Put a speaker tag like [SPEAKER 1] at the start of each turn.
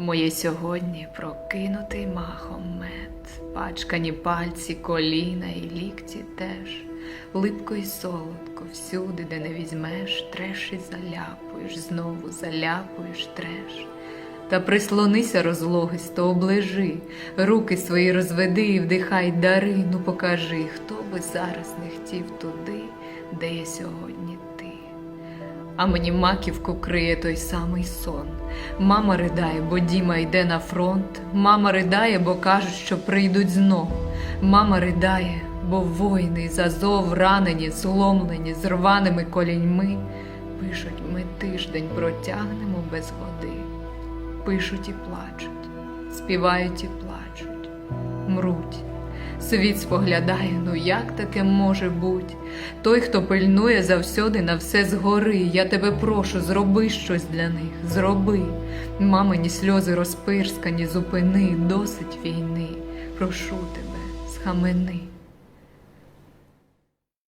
[SPEAKER 1] Моє сьогодні прокинутий махом мед, пачкані пальці, коліна і лікті теж, липко й солодко всюди, де не візьмеш, треш і заляпуєш, знову заляпуєш треш. Та прислонися розлогисто, оближи, руки свої розведи і вдихай дари, ну покажи, хто би зараз не хотів туди, де є сьогодні. А мені маківку криє той самий сон. Мама ридає, бо Діма йде на фронт. Мама ридає, бо кажуть, що прийдуть знов. Мама ридає, бо воїни з Азов ранені, зломлені, з рваними коліньми. Пишуть, ми тиждень протягнемо без води. Пишуть і плачуть, співають і плачуть, мруть. Світ споглядає, ну як таке може бути? Той, хто пильнує завсюди на все згори, я тебе прошу, зроби щось для них, зроби. Мамині сльози розпирскані, зупини, досить війни. Прошу тебе, схамени.